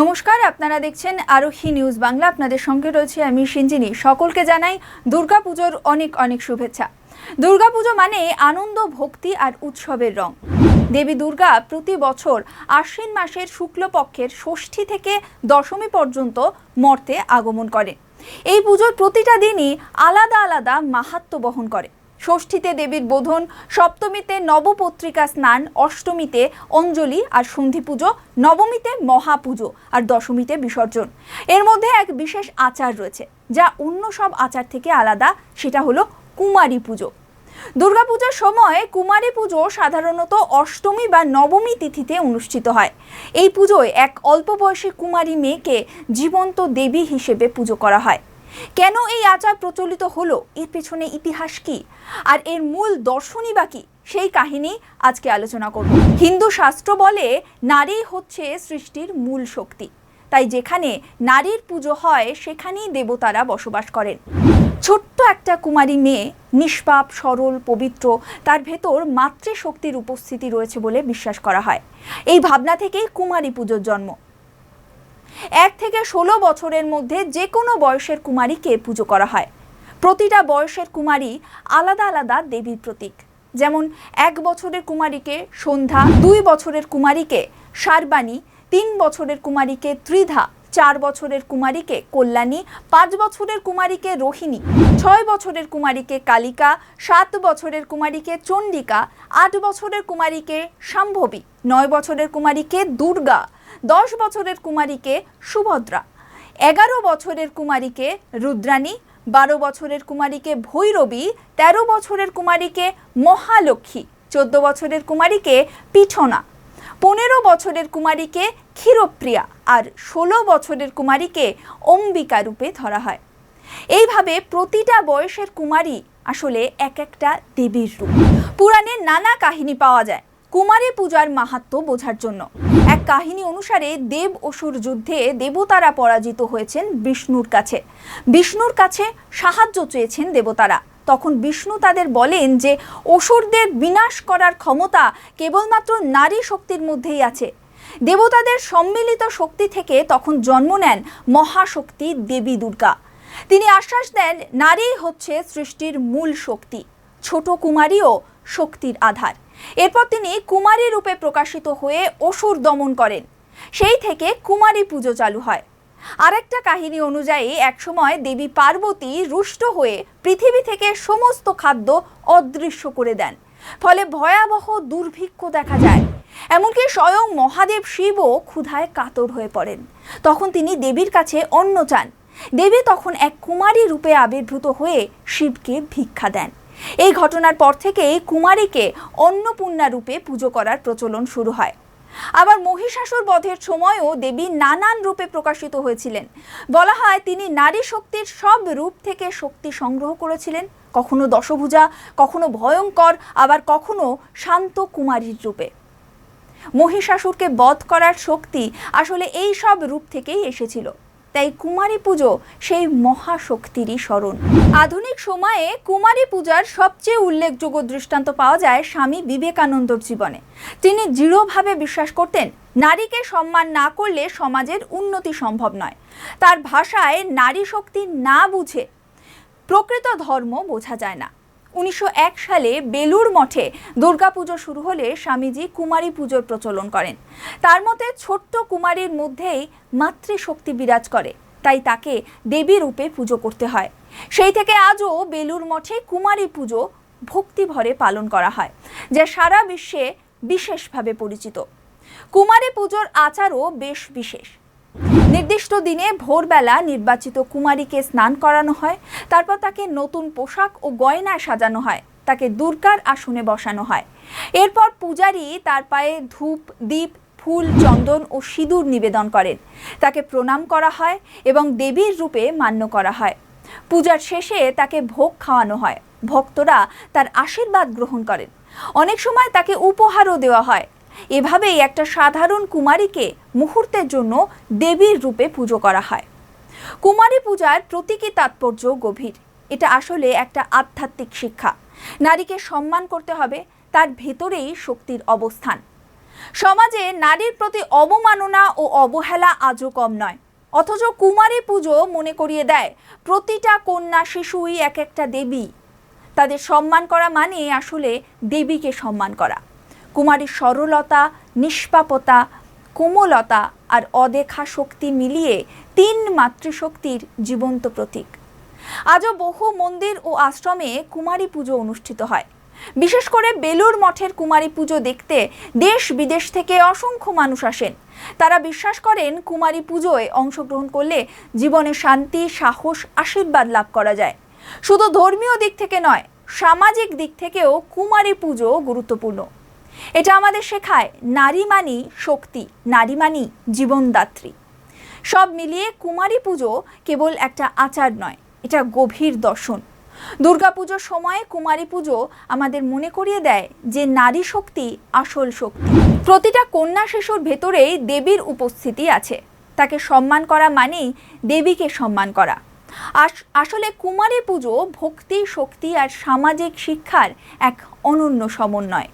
নমস্কার, আপনারা দেখছেন আরোহী নিউজ বাংলা। আপনাদের সঙ্গে রয়েছে আমি সিঞ্জিনী। সকলকে জানাই দুর্গাপুজোর অনেক অনেক শুভেচ্ছা। দুর্গাপুজো মানে আনন্দ, ভক্তি আর উৎসবের রং। দেবী দুর্গা প্রতি বছর আশ্বিন মাসের শুক্লপক্ষের ষষ্ঠী থেকে দশমী পর্যন্ত মর্তে আগমন করে এই পুজোর প্রতিটা দিনই আলাদা আলাদা মাহাত্ম্য বহন করে। ষষ্ঠীতে দেবীর বোধন, সপ্তমীতে নবপত্রিকা স্নান, অষ্টমীতে অঞ্জলি আর সন্ধি পুজো নবমীতে মহাপুজো আর দশমীতে বিসর্জন। এর মধ্যে এক বিশেষ আচার রয়েছে, যা অন্য সব আচার থেকে আলাদা, সেটা হলো কুমারী পুজো। দুর্গাপূজার সময় কুমারী পুজো সাধারণত অষ্টমী বা নবমী তিথিতে অনুষ্ঠিত হয়। এই পুজোয় এক অল্প বয়সী কুমারী মেয়েকে জীবন্ত দেবী হিসেবে পুজো করা হয়। কেন এই আচার প্রচলিত হলো? এর পেছনে ইতিহাস কি? আর এর মূল দর্শনই বা কি? সেই কাহিনী আজকে আলোচনা করব। হিন্দু শাস্ত্র বলে, নারী হচ্ছে সৃষ্টির মূল শক্তি। তাই যেখানে নারীর পুজো হয়, সেখানেই দেবতারা বসবাস করেন। ছোট্ট একটা কুমারী মেয়ে, নিষ্পাপ, সরল, পবিত্র, তার ভেতর মাতৃশক্তির উপস্থিতি রয়েছে বলে বিশ্বাস করা হয়। এই ভাবনা থেকেই কুমারী পুজোর জন্ম। এক থেকে ষোলো বছরের মধ্যে যে কোনো বয়সের কুমারীকে পুজো করা হয়। প্রতিটা বয়সের কুমারী আলাদা আলাদা দেবীর প্রতীক। যেমন এক বছরের কুমারীকে সন্ধ্যা, দুই বছরের কুমারীকে সারবাণী তিন বছরের কুমারীকে ত্রিধা, চার বছরের কুমারীকে কল্যাণী, পাঁচ বছরের কুমারীকে রোহিণী, ছয় বছরের কুমারীকে কালিকা, সাত বছরের কুমারীকে চণ্ডিকা, আট বছরের কুমারীকে শাম্ভবী নয় বছরের কুমারীকে দুর্গা দশ বছরের কুমারীকে সুভদ্রা, এগারো বছরের কুমারীকে রুদ্রাণী, বারো বছরের কুমারীকে ভৈরবী, তেরো বছরের কুমারীকে মহালক্ষ্মী, চোদ্দ বছরের কুমারীকে পিঠনা পনেরো বছরের কুমারীকে ক্ষীরপ্রিয়া আর ষোলো বছরের কুমারীকে অম্বিকা রূপে ধরা হয়। এইভাবে প্রতিটা বয়সের কুমারী আসলে এক একটা দেবীর রূপ। পুরাণে নানা কাহিনী পাওয়া যায় কুমারী পূজার মাহাত্ম্য বোঝার জন্য। এক কাহিনী অনুসারে দেব অসুর যুদ্ধে দেবতারা পরাজিত হয়েছেন বিষ্ণুর কাছে। বিষ্ণুর কাছে সাহায্য চেয়েছেন দেবতারা। তখন বিষ্ণু তাদের বলেন যে, অসুরদের বিনাশ করার ক্ষমতা কেবলমাত্র নারী শক্তির মধ্যেই আছে। দেবতাদের সম্মিলিত শক্তি থেকে তখন জন্ম নেন মহাশক্তি দেবী দুর্গা। তিনি আশ্বাস দেন, নারী হচ্ছে সৃষ্টির মূল শক্তি। ছোট কুমারীও শক্তির আধার। এরপর তিনি কুমারী রূপে প্রকাশিত হয়ে অসুর দমন করেন। সেই থেকে কুমারী পুজো চালু হয়। আরেকটা কাহিনী অনুযায়ী একসময় দেবী পার্বতী রুষ্ট হয়ে পৃথিবী থেকে সমস্ত খাদ্য অদৃশ্য করে দেন। ফলে ভয়াবহ দুর্ভিক্ষ দেখা যায়। এমনকি স্বয়ং মহাদেব শিবও ক্ষুধায় কাতর হয়ে পড়েন। তখন তিনি দেবীর কাছে অন্ন চান। দেবী তখন এক কুমারী রূপে আবির্ভূত হয়ে শিবকে ভিক্ষা দেন। এই ঘটনার পর থেকেই কুমারীকে অন্নপূর্ণা রূপে পুজো করার প্রচলন শুরু হয়। আবার মহিষাসুর বধের সময়ও দেবী নানান রূপে প্রকাশিত হয়েছিলেন। বলা হয় তিনি নারী শক্তির সব রূপ থেকে শক্তি সংগ্রহ করেছিলেন। কখনো দশভুজা, কখনো ভয়ঙ্কর, আবার কখনো শান্ত কুমারীর রূপে। মহিষাসুরকে বধ করার শক্তি আসলে এই সব রূপ থেকেই এসেছিল। তাই কুমারী পুজো, সেই মহাশক্তিরই স্মরণ। আধুনিক সময়ে কুমারী পূজার সবচেয়ে উল্লেখযোগ্য দৃষ্টান্ত পাওয়া যায় স্বামী বিবেকানন্দর জীবনে। তিনি দৃঢ়ভাবে বিশ্বাস করতেন, নারীকে সম্মান না করলে সমাজের উন্নতি সম্ভব নয়। তার ভাষায় নারী শক্তি না বুঝে প্রকৃত ধর্ম বোঝা যায় না। উনিশশো এক সালে বেলুর মঠে দুর্গাপুজো শুরু হলে স্বামীজি কুমারী পুজোর প্রচলন করেন। তার মতে ছোট্ট কুমারীর মধ্যেই মাতৃশক্তি বিরাজ করে, তাই তাকে দেবী রূপে পুজো করতে হয়। সেই থেকে আজও বেলুর মঠে কুমারী পুজো ভক্তিভরে পালন করা হয়, যা সারা বিশ্বে বিশেষভাবে পরিচিত। কুমারী পুজোর আচারও বেশ বিশেষ। নির্দিষ্ট দিনে ভোরবেলা নির্বাচিত কুমারীকে স্নান করানো হয়, তারপর তাকে নতুন পোশাক ও গয়নায় সাজানো হয়, তাকে দুর্গার আসনে বসানো হয়। এরপর পূজারী তার পায়ে ধূপ দ্বীপ ফুল, চন্দন ও সিঁদুর নিবেদন করেন। তাকে প্রণাম করা হয় এবং দেবীর রূপে মান্য করা হয়। পূজার শেষে তাকে ভোগ খাওয়ানো হয়। ভক্তরা তার আশীর্বাদ গ্রহণ করেন। অনেক সময় তাকে উপহারও দেওয়া হয়। এভাবেই একটা সাধারণ কুমারীকে মুহূর্তের জন্য দেবীর রূপে পুজো করা হয়। কুমারী পূজার প্রতীকী তাৎপর্য গভীর। এটা আসলে একটা আধ্যাত্মিক শিক্ষা। নারীকে সম্মান করতে হবে, তার ভেতরেই শক্তির অবস্থান। সমাজে নারীর প্রতি অবমাননা ও অবহেলা আজও কম নয়। অথচ কুমারী পুজো মনে করিয়ে দেয়, প্রতিটা কন্যা শিশুই এক একটা দেবী। তাদের সম্মান করা মানে আসলে দেবীকে সম্মান করা। কুমারীর সরলতা, নিষ্পাপতা, কোমলতা আর অদেখা শক্তি মিলিয়ে তিন মাতৃশক্তির জীবন্ত প্রতীক। আজও বহু মন্দির ও আশ্রমে কুমারী পুজো অনুষ্ঠিত হয়। বিশেষ করে বেলুর মঠের কুমারী পুজো দেখতে দেশ বিদেশ থেকে অসংখ্য মানুষ আসেন। তারা বিশ্বাস করেন কুমারী পুজোয় অংশগ্রহণ করলে জীবনে শান্তি, সাহস, আশীর্বাদ লাভ করা যায়। শুধু ধর্মীয় দিক থেকে নয়, সামাজিক দিক থেকেও কুমারী পুজো গুরুত্বপূর্ণ। এটা আমাদের শেখায় নারী মানি শক্তি, নারী মানি জীবনদাত্রী। সব মিলিয়ে কুমারী পুজো কেবল একটা আচার নয়, এটা গভীর দর্শন। দুর্গাপুজোর সময়ে কুমারী পুজো আমাদের মনে করিয়ে দেয় যে নারী শক্তি আসল শক্তি। প্রতিটা কন্যা শিশুর ভেতরেই দেবীর উপস্থিতি আছে। তাকে সম্মান করা মানেই দেবীকে সম্মান করা। আস- আসলে কুমারী পুজো ভক্তি, শক্তি আর সামাজিক শিক্ষার এক অনন্য সমন্বয়।